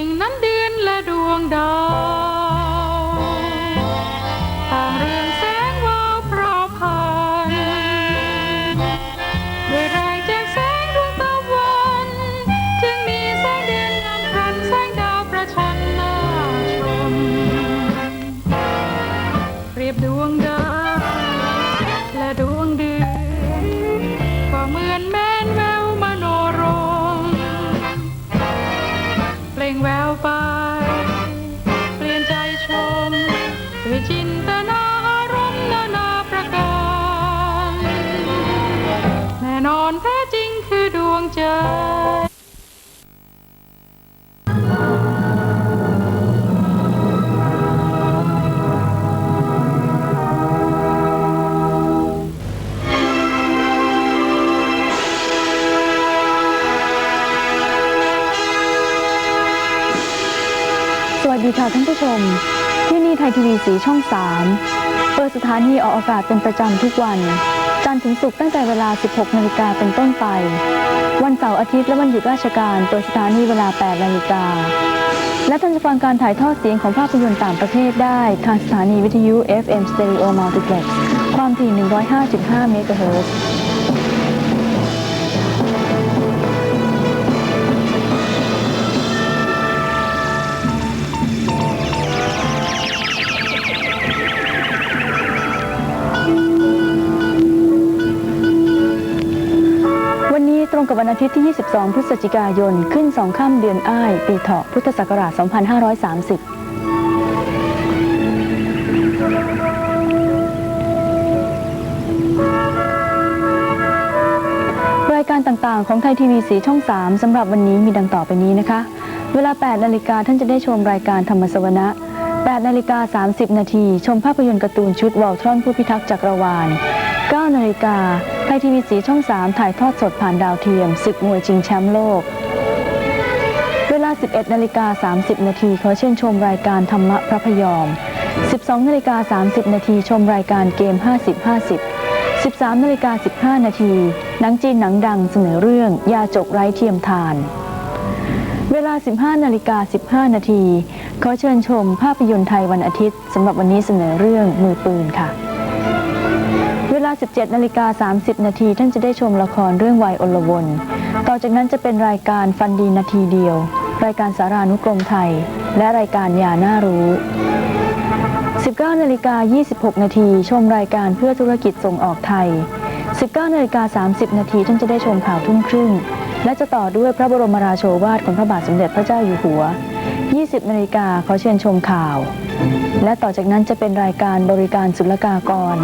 ่งนั้นเดือนและดวงดาว bye. วัสดีค่ะท่านผู้ชม ที่นี่ไทยทีวีสีช่อง 3 เปิดสถานีออกอากาศเป็นประจำทุกวัน จันทร์ถึงศุกร์ตั้งแต่เวลา 16 นาฬิกาเป็นต้นไป วันเสาร์อาทิตย์และวันหยุดราชการเปิดสถานีเวลา 8 นาฬิกา และท่านจะฟังการถ่ายทอดเสียงของภาพยนตร์ต่างประเทศได้ ทางสถานีวิทยุ FM Stereo Multiplex ความถี่ 105.5 เมกะเฮิรตซ์ กับวันอาทิตย์ที่ 22 พฤศจิกายน ขึ้น2ค่ำเดือนอ้าย ปีเถาะพุทธศักราช 2530รายการต่างๆ ของไทยทีวีสีช่อง 3สำหรับวันนี้มีดังต่อไปนี้นะคะ เวลา 8 นาฬิกาท่านจะได้ชมรายการธรรมสวนะ 8 นาฬิกา 30 นาที ชมภาพยนตร์การ์ตูนชุดวอลทรอนผู้พิทักษ์จักรวาล 9 นาฬิกา ไทยทีวีสีช่อง 3 ถ่ายทอดสดผ่านดาวเทียมศึกมวยชิงแชมป์โลก เวลา 11นาฬิกา30 นาทีขอเชิญชมรายการธรรมะพระพยอม 12นาฬิกา30 นาทีชมรายการเกม 50 50 13นาฬิกา15 นาที หนังจีนหนังดังเสนอเรื่อง ยาจกไร้เทียมทาน เวลา 15นาฬิกา15 นาที ขอเชิญชมภาพยนตร์ไทยวันอาทิตย์สำหรับวันนี้เสนอเรื่องมือปืนค่ะ ลา 17นาฬิกา30 นาทีท่านจะได้ชมละครเรื่องวัยอลวน ต่อจากนั้นจะเป็นรายการฟันดีนาทีเดียว รายการสารานุกรมไทย และรายการยาน่ารู้ 19นาฬิกา26 นาทีชมรายการเพื่อธุรกิจส่งออกไทย 19นาฬิกา30 นาทีท่านจะได้ชมข่าวทุ่มครึ่ง และจะต่อด้วยพระบรมราโชวาทของพระบาทสมเด็จพระเจ้าอยู่หัว 20นาฬิกาขอเชิญชมข่าว และต่อจากนั้นจะเป็นรายการบริการศุลกากร